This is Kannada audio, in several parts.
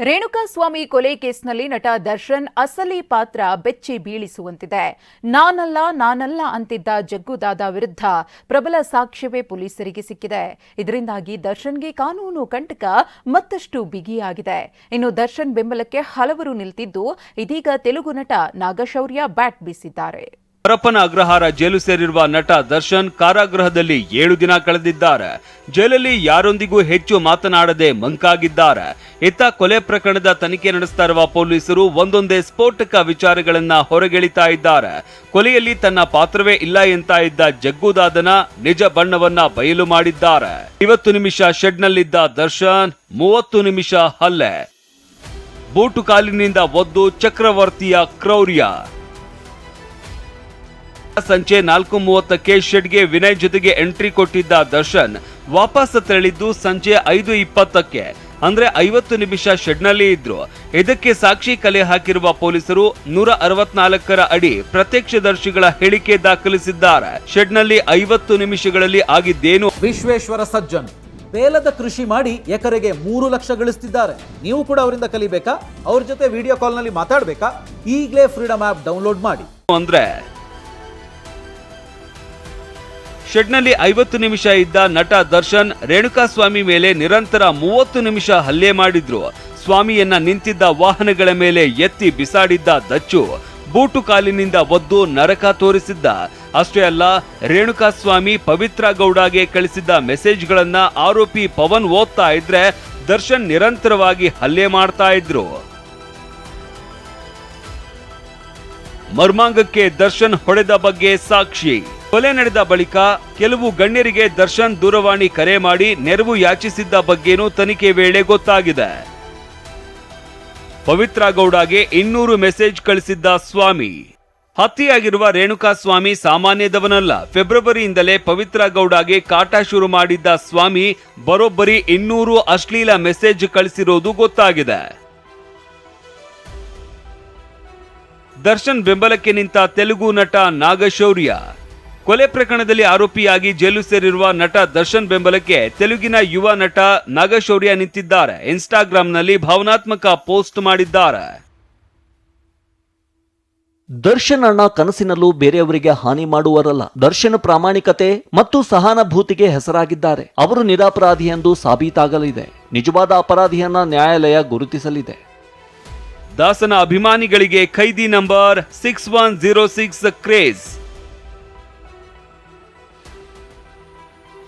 ರೇಣುಕಾಸ್ವಾಮಿ ಕೊಲೆ ಕೇಸ್ನಲ್ಲಿ ನಟ ದರ್ಶನ್ ಅಸಲಿ ಪಾತ್ರ ಬೆಚ್ಚಿ ಬೀಳಿಸುವಂತಿದೆ. ನಾನಲ್ಲ ನಾನಲ್ಲ ಅಂತಿದ್ದ ಜಗ್ಗುದಾದ ವಿರುದ್ಧ ಪ್ರಬಲ ಸಾಕ್ಷ್ಯವೇ ಪೊಲೀಸರಿಗೆ ಸಿಕ್ಕಿದೆ. ಇದರಿಂದಾಗಿ ದರ್ಶನ್ಗೆ ಕಾನೂನು ಕಂಟಕ ಮತ್ತಷ್ಟು ಬಿಗಿಯಾಗಿದೆ. ಇನ್ನು ದರ್ಶನ್ ಬೆಂಬಲಕ್ಕೆ ಹಲವರು ನಿಲ್ತಿದ್ದು, ಇದೀಗ ತೆಲುಗು ನಟ ನಾಗಶೌರ್ಯ ಬ್ಯಾಟ್ ಬೀಸಿದ್ದಾರೆ. ಹರಪ್ಪನ ಅಗ್ರಹಾರ ಜೈಲು ಸೇರಿರುವ ನಟ ದರ್ಶನ್ ಕಾರಾಗೃಹದಲ್ಲಿ ಏಳು ದಿನ ಕಳೆದಿದ್ದಾರೆ. ಜೈಲಲ್ಲಿ ಯಾರೊಂದಿಗೂ ಹೆಚ್ಚು ಮಾತನಾಡದೆ ಮಂಕಾಗಿದ್ದಾರೆ. ಇತ್ತ ಕೊಲೆ ಪ್ರಕರಣದ ತನಿಖೆ ನಡೆಸ್ತಾ ಪೊಲೀಸರು ಒಂದೊಂದೇ ಸ್ಫೋಟಕ ವಿಚಾರಗಳನ್ನ ಹೊರಗೆಳಿತಾ ಇದ್ದಾರೆ. ಕೊಲೆಯಲ್ಲಿ ತನ್ನ ಪಾತ್ರವೇ ಇಲ್ಲ ಎಂತ ಇದ್ದ ಜಗ್ಗುದಾದನ ನಿಜ ಬಣ್ಣವನ್ನ ಬಯಲು ಮಾಡಿದ್ದಾರೆ. ಐವತ್ತು ನಿಮಿಷ ಶೆಡ್ನಲ್ಲಿದ್ದ ದರ್ಶನ್ ಮೂವತ್ತು ನಿಮಿಷ ಹಲ್ಲೆ. ಬೂಟು ಕಾಲಿನಿಂದ ಒದ್ದು ಚಕ್ರವರ್ತಿಯ ಕ್ರೌರ್ಯ. ಸಂಜೆ ನಾಲ್ಕು ಮೂವತ್ತಕ್ಕೆ ಶೆಡ್ಗೆ ವಿನಯ್ ಜೊತೆಗೆ ಎಂಟ್ರಿ ಕೊಟ್ಟಿದ್ದ ದರ್ಶನ್ ವಾಪಸ್ ತೆರಳಿದ್ದು ಸಂಜೆ ಐದು ಇಪ್ಪತ್ತಕ್ಕೆ. ಅಂದ್ರೆ ಐವತ್ತು ನಿಮಿಷ ಶೆಡ್ನಲ್ಲಿ ಇದ್ರು. ಇದಕ್ಕೆ ಸಾಕ್ಷಿ ಕಲೆ ಹಾಕಿರುವ ಪೊಲೀಸರು ನೂರ ಅರವತ್ನಾಲ್ಕರ ಅಡಿ ಪ್ರತ್ಯಕ್ಷದರ್ಶಿಗಳ ಹೇಳಿಕೆ ದಾಖಲಿಸಿದ್ದಾರೆ. ಶೆಡ್ನಲ್ಲಿ ಐವತ್ತು ನಿಮಿಷಗಳಲ್ಲಿ ಆಗಿದ್ದೇನು? ವಿಶ್ವೇಶ್ವರ ಸಜ್ಜನ್ ಬೇಲದ ಕೃಷಿ ಮಾಡಿ ಎಕರೆಗೆ ಮೂರು ಲಕ್ಷ ಗಳಿಸ್ತಿದ್ದಾರೆ. ನೀವು ಕೂಡ ಅವರಿಂದ ಕಲಿಬೇಕಾ? ಅವ್ರ ಜೊತೆ ವಿಡಿಯೋ ಕಾಲ್ನಲ್ಲಿ ಮಾತಾಡಬೇಕಾ? ಈಗಲೇ ಫ್ರೀಡಮ್ ಆಪ್ ಡೌನ್ಲೋಡ್ ಮಾಡಿ. ಅಂದ್ರೆ ಶೆಡ್ನಲ್ಲಿ ಐವತ್ತು ನಿಮಿಷ ಇದ್ದ ನಟ ದರ್ಶನ್ ರೇಣುಕಾಸ್ವಾಮಿ ಮೇಲೆ ನಿರಂತರ ಮೂವತ್ತು ನಿಮಿಷ ಹಲ್ಲೆ ಮಾಡಿದ್ರು. ಸ್ವಾಮಿಯನ್ನ ನಿಂತಿದ್ದ ವಾಹನಗಳ ಮೇಲೆ ಎತ್ತಿ ಬಿಸಾಡಿದ್ದ ದಚ್ಚು. ಬೂಟು ಕಾಲಿನಿಂದ ಒದ್ದು ನರಕ ತೋರಿಸಿದ್ದ. ಅಷ್ಟೇ ಅಲ್ಲ ರೇಣುಕಾಸ್ವಾಮಿ ಪವಿತ್ರ ಗೌಡಗೆ ಕಳಿಸಿದ್ದ ಮೆಸೇಜ್ಗಳನ್ನ ಆರೋಪಿ ಪವನ್ ಓದ್ತಾ ಇದ್ರೆ ದರ್ಶನ್ ನಿರಂತರವಾಗಿ ಹಲ್ಲೆ ಮಾಡ್ತಾ ಇದ್ರು. ಮರ್ಮಾಂಗಕ್ಕೆ ದರ್ಶನ್ ಹೊಡೆದ ಬಗ್ಗೆ ಸಾಕ್ಷಿ. ಕೊಲೆ ನಡೆದ ಬಳಿಕ ಕೆಲವು ಗಣ್ಯರಿಗೆ ದರ್ಶನ್ ದೂರವಾಣಿ ಕರೆ ಮಾಡಿ ನೆರವು ಯಾಚಿಸಿದ್ದ ಬಗ್ಗೆನೂ ತನಿಖೆ ವೇಳೆ ಗೊತ್ತಾಗಿದೆ. ಪವಿತ್ರ ಗೌಡಗೆ ಇನ್ನೂರು ಮೆಸೇಜ್ ಕಳಿಸಿದ್ದ ಸ್ವಾಮಿ. ಹತ್ಯೆಯಾಗಿರುವ ರೇಣುಕಾ ಸ್ವಾಮಿ ಸಾಮಾನ್ಯದವನಲ್ಲ. ಫೆಬ್ರವರಿಯಿಂದಲೇ ಪವಿತ್ರ ಗೌಡಗೆ ಕಾಟ ಶುರು ಮಾಡಿದ್ದ ಸ್ವಾಮಿ ಬರೋಬ್ಬರಿ ಇನ್ನೂರು ಅಶ್ಲೀಲ ಮೆಸೇಜ್ ಕಳಿಸಿರೋದು ಗೊತ್ತಾಗಿದೆ. ದರ್ಶನ್ ಬೆಂಬಲಕ್ಕೆ ನಿಂತ ತೆಲುಗು ನಟ ನಾಗಶೌರ್ಯ. ಕೊಲೆ ಪ್ರಕರಣದಲ್ಲಿ ಆರೋಪಿಯಾಗಿ ಜೈಲು ಸೇರಿರುವ ನಟ ದರ್ಶನ್ ಬೆಂಬಲಕ್ಕೆ ತೆಲುಗಿನ ಯುವ ನಟ ನಾಗಶೌರ್ಯ ನಿಂತಿದ್ದಾರೆ. ಇನ್ಸ್ಟಾಗ್ರಾಂನಲ್ಲಿ ಭಾವನಾತ್ಮಕ ಪೋಸ್ಟ್ ಮಾಡಿದ್ದಾರೆ. ದರ್ಶನ್ ಅಣ್ಣ ಕನಸಿನಲ್ಲೂ ಬೇರೆಯವರಿಗೆ ಹಾನಿ ಮಾಡುವರಲ್ಲ. ದರ್ಶನ್ ಪ್ರಾಮಾಣಿಕತೆ ಮತ್ತು ಸಹಾನುಭೂತಿಗೆ ಹೆಸರಾಗಿದ್ದಾರೆ. ಅವರು ನಿರಾಪರಾಧಿ ಎಂದು ಸಾಬೀತಾಗಲಿದೆ. ನಿಜವಾದ ಅಪರಾಧಿಯನ್ನ ನ್ಯಾಯಾಲಯ ಗುರುತಿಸಲಿದೆ. ದಾಸನ ಅಭಿಮಾನಿಗಳಿಗೆ ಖೈದಿ number six one zero six craze.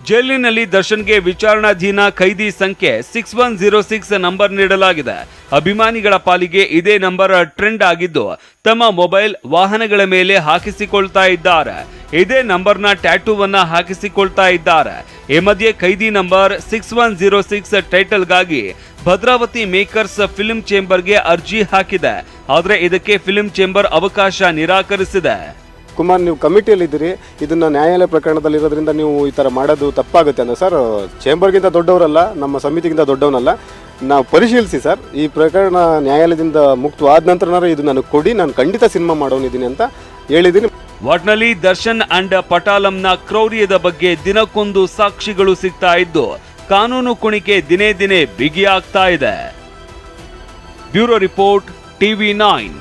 ಜೈಲಿನಲ್ಲಿ ದರ್ಶನ್ಗೆ ವಿಚಾರಣಾಧೀನ ಖೈದಿ ಸಂಖ್ಯೆ six one zero six number ನೀಡಲಾಗಿದೆ. ಅಭಿಮಾನಿಗಳ ಪಾಲಿಗೆ ಇದೇ ನಂಬರ್ ಟ್ರೆಂಡ್ ಆಗಿದ್ದು, ತಮ್ಮ ಮೊಬೈಲ್ ವಾಹನಗಳ ಮೇಲೆ ಹಾಕಿಸಿಕೊಳ್ತಾ ಇದ್ದಾರೆ. ಇದೇ ನಂಬರ್ನ ಟ್ಯಾಟೂವನ್ನ ಹಾಕಿಸಿಕೊಳ್ತಾ ಇದ್ದಾರೆ. ಈ ಮಧ್ಯೆ ಖೈದಿ number six one zero six ಟೈಟಲ್ಗಾಗಿ Bhadravathi makers film ಚೇಂಬರ್ಗೆ ಅರ್ಜಿ ಹಾಕಿದೆ. ಆದರೆ ಇದಕ್ಕೆ ಫಿಲ್ಮ್ ಚೇಂಬರ್ ಅವಕಾಶ ನಿರಾಕರಿಸಿದೆ. ಕುಮಾರ್, ನೀವು ಕಮಿಟಿಯಲ್ಲಿದ್ದೀರಿ ಇದನ್ನ ನ್ಯಾಯಾಲಯ ಪ್ರಕರಣದಲ್ಲಿರೋದ್ರಿಂದ ನೀವು ಈ ಥರ ಮಾಡೋದು ತಪ್ಪಾಗುತ್ತೆ ಅಂದ್ರೆ ಸರ್, ಚೇಂಬರ್ಗಿಂತ ದೊಡ್ಡವರಲ್ಲ, ನಮ್ಮ ಸಮಿತಿಗಿಂತ ದೊಡ್ಡವನಲ್ಲ. ನಾವು ಪರಿಶೀಲಿಸಿ ಸರ್, ಈ ಪ್ರಕರಣ ನ್ಯಾಯಾಲಯದಿಂದ ಮುಕ್ತವಾದ ನಂತರನಾರು ಇದು ನನಗೆ ಕೊಡಿ, ನಾನು ಖಂಡಿತ ಸಿನಿಮಾ ಮಾಡೋನಿದ್ದೀನಿ ಅಂತ ಹೇಳಿದ್ದೀನಿ ಒಟ್ನಲ್ಲಿ ದರ್ಶನ್ ಅಂಡ್ ಪಟಾಲಂನ ಕ್ರೌರ್ಯದ ಬಗ್ಗೆ ದಿನಕ್ಕೊಂದು ಸಾಕ್ಷಿಗಳು ಸಿಗ್ತಾ ಇದ್ದು, ಕಾನೂನು ಕುಣಿಕೆ ದಿನೇ ದಿನೇ ಬಿಗಿಯಾಗ್ತಾ ಇದೆ. Bureau report, TV nine.